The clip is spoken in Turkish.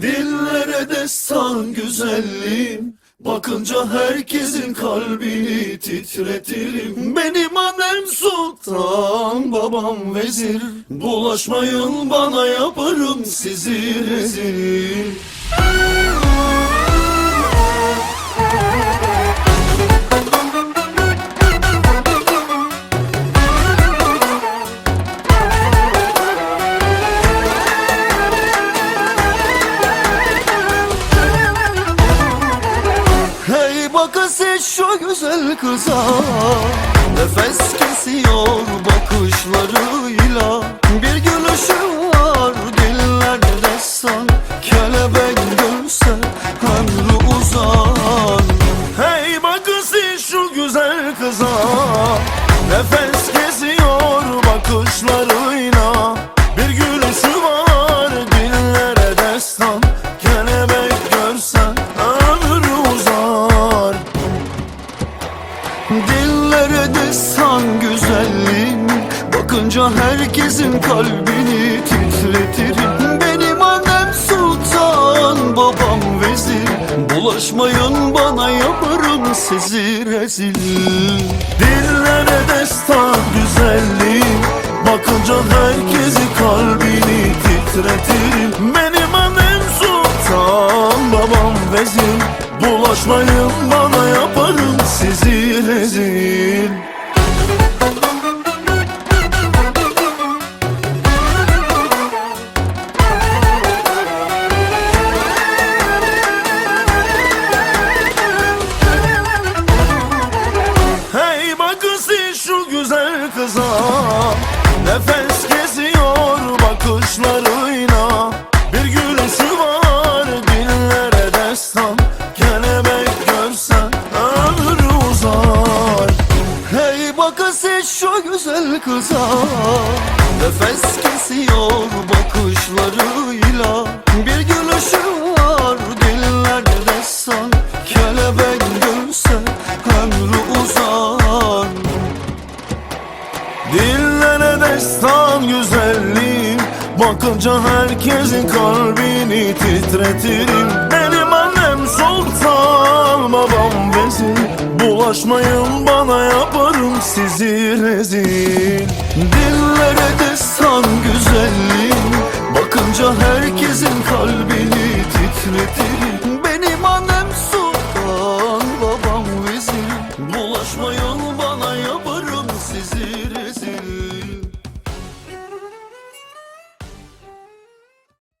Dillere destan güzelliğim Bakınca herkesin kalbini titretirim. Benim annem sultan, babam vezir Bulaşmayın bana yaparım sizi rezil Siz şu güzel kıza. Nefes kesiyor bakışlarıyla. Bir gülüşü var dillerde destan. Kelebek görse ömrü uzar Hey bakın siz şu güzel kıza. Nefes kesiyor bakışlarıyla. Bir gülüşü var dillere destan. Kelebek görsen Dillere destan güzelliğin. Bakınca herkesin kalbini titretirim Benim annem sultan, babam vezir. Bulaşmayın bana yaparım sizi rezil. Dillere destan güzelliğin. Bakınca herkesin kalbini titretirim Benim annem sultan, babam vezir. Bulaşmayın bana yaparım bakın şu güzel kıza. Nefes kesiyor bakışlarıyla. Bir gülüşü var dillere destan. Kelebek görsen ömrü uzar. Hey bakın şu güzel kıza. Nefes kesiyor bakışlarıyla Destan güzelliğim Bakınca herkesin kalbini titretirim Benim annem sultan, babam vezir. Bulaşmayın bana yaparım sizi rezil. Dillere destan güzelliğim